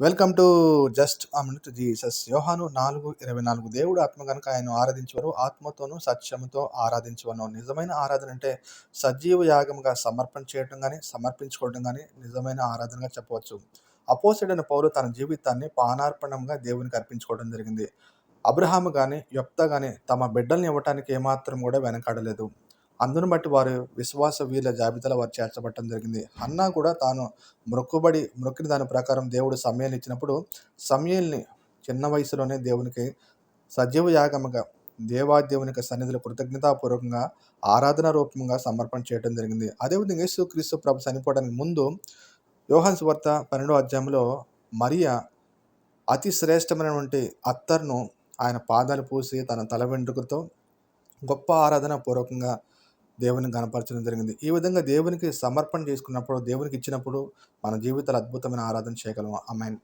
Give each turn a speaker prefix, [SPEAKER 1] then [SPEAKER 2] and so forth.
[SPEAKER 1] Welcome to just a Jesus. యోహాను నాలుగు ఇరవై నాలుగు. దేవుడు ఆత్మ కనుక ఆయన ఆరాధించవరు ఆత్మతోనూ సత్యముతో ఆరాధించవను నిజమైన ఆరాధన అంటే సజీవ యాగముగా సమర్పణ చేయడం కానీ సమర్పించుకోవడం కానీ నిజమైన ఆరాధనగా చెప్పవచ్చు. అపోసిడైన పౌరు తన జీవితాన్ని పానార్పణంగా దేవునికి అర్పించుకోవడం జరిగింది. అబ్రహాము కానీ యొప్త కానీ తమ బిడ్డల్ని ఇవ్వటానికి ఏమాత్రం కూడా వెనకాడలేదు. అందును బట్టి వారు విశ్వాస వీరుల జాబితాలో వారు చేర్చబట్టడం జరిగింది. అన్నా కూడా తాను మొక్కుబడి మొక్కిన దాని ప్రకారం దేవుడు సమయాన్ని ఇచ్చినప్పుడు సమయాల్ని చిన్న వయసులోనే దేవునికి సజీవ యాగముగా దేవాదేవునికి సన్నిధిలో కృతజ్ఞతాపూర్వకంగా ఆరాధన రూపంగా సమర్పణ చేయడం జరిగింది. అదేవిధంగా యేసు క్రీస్తు ప్రభు చనిపోవడానికి ముందు యోహన్స్ వర్త పన్నెండో అధ్యాయంలో మరియా అతి శ్రేష్టమైనటువంటి అత్తర్ను ఆయన పాదాలు పూసి తన తల వెంట్రుకతో గొప్ప ఆరాధన పూర్వకంగా దేవుని గణపరచడం జరిగింది. ఈ విధంగా దేవునికి సమర్పణ చేసుకున్నప్పుడు దేవునికి ఇచ్చినప్పుడు మన జీవితాలు అద్భుతమైన ఆరాధన చేయగలము. అమ్మాయి